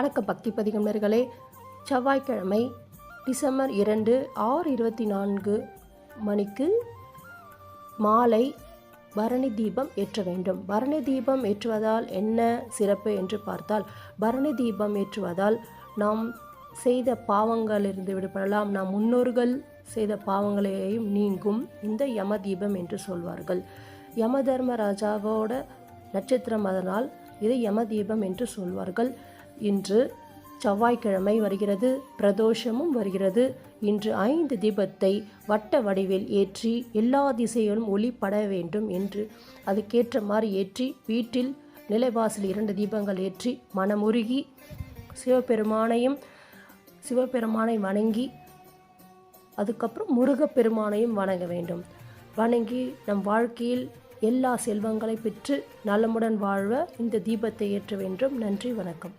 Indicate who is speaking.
Speaker 1: வணக்கம் பக்தி பதிகம்னர்களே செவ்வாய்க்கிழமை டிசம்பர் இரண்டு ஆறு இருபத்தி நான்கு மணிக்கு மாலை பரணி தீபம் ஏற்ற வேண்டும். பரணி தீபம் ஏற்றுவதால் என்ன சிறப்பு என்று பார்த்தால் பரணி தீபம் ஏற்றுவதால் நாம் செய்த பாவங்களிலிருந்து விடுபடலாம். நாம் முன்னோர்கள் செய்த பாவங்களையும் நீங்கும் இந்த யம தீபம் என்று சொல்வார்கள். யம தர்மராஜாவோட நட்சத்திரம் அதனால் இதை யம தீபம் என்று சொல்வார்கள். இன்று செவ்வாய்க்கிழமை வருகிறது பிரதோஷமும் வருகிறது. இன்று ஐந்து தீபத்தை வட்ட வடிவில் ஏற்றி எல்லா திசையிலும் ஒளிப்பட வேண்டும் என்று அதுக்கேற்ற மாதிரி ஏற்றி வீட்டில் நிலைவாசல் இரண்டு தீபங்கள் ஏற்றி மனமுருகி சிவபெருமானையும் சிவபெருமானை வணங்கி அதுக்கப்புறம் முருகப்பெருமானையும் வணங்க வேண்டும். வணங்கி நம் வாழ்க்கையில் எல்லா செல்வங்களை பெற்று நலமுடன் வாழ்வ இந்த தீபத்தை ஏற்ற வேண்டும். நன்றி வணக்கம்.